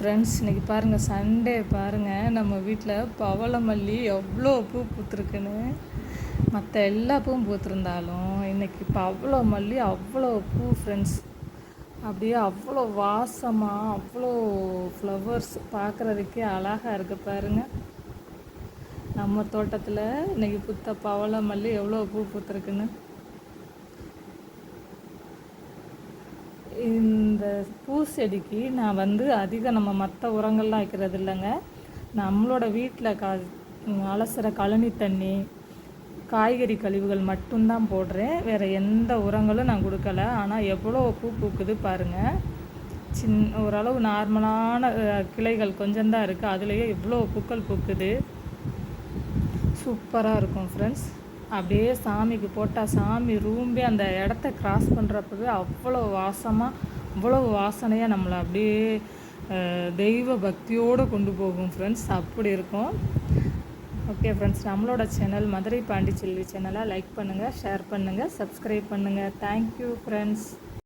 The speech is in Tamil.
ஃப்ரெண்ட்ஸ் இன்றைக்கி பாருங்கள் சண்டே பாருங்கள் நம்ம வீட்டில் பவளமல்லி எவ்வளோ பூ பூத்துருக்குன்னு. மற்ற எல்லா பூவும் பூத்திருந்தாலும் இன்றைக்கி பவள மல்லி அவ்வளோ பூ ஃப்ரெண்ட்ஸ் அப்படியே அவ்வளோ வாசமாக அவ்வளோ ஃப்ளவர்ஸ் பார்க்குறதுக்கே அழகாக இருக்குது பாருங்கள் நம்ம தோட்டத்தில் இன்றைக்கி புத்த பவள மல்லி எவ்வளோ பூ பூத்துருக்குன்னு. இந்த பூச்செடிக்கு நான் வந்து அதிகம் நம்ம மற்ற உரங்கள்லாம் வைக்கிறது இல்லைங்க. நம்மளோட வீட்டில் கா அலசுகிற கழனி தண்ணி காய்கறி கழிவுகள் மட்டும்தான் போடுறேன். வேறு எந்த உரங்களும் நான் கொடுக்கல. ஆனால் எவ்வளோ பூ பூக்குது பாருங்கள் சின் ஓரளவு நார்மலான கிளைகள் கொஞ்சம்தான் இருக்குது அதுலேயே எவ்வளோ பூக்கள் பூக்குது. சூப்பராக இருக்கும் ஃப்ரெண்ட்ஸ் அப்படியே சாமிக்கு போட்டால் சாமி ரூம்பே அந்த இடத்த கிராஸ் பண்ணுறப்பவே அவ்வளோ வாசமாக அவ்வளோ வாசனையாக நம்மளை அப்படியே தெய்வ பக்தியோடு கொண்டு போகும் ஃப்ரெண்ட்ஸ் அப்படி இருக்கும். ஓகே ஃப்ரெண்ட்ஸ் நம்மளோட சேனல் மதுரை பாண்டிச்செல்வி சேனலை லைக் பண்ணுங்கள் ஷேர் பண்ணுங்கள் சப்ஸ்கிரைப் பண்ணுங்கள் தேங்க்யூ ஃப்ரெண்ட்ஸ்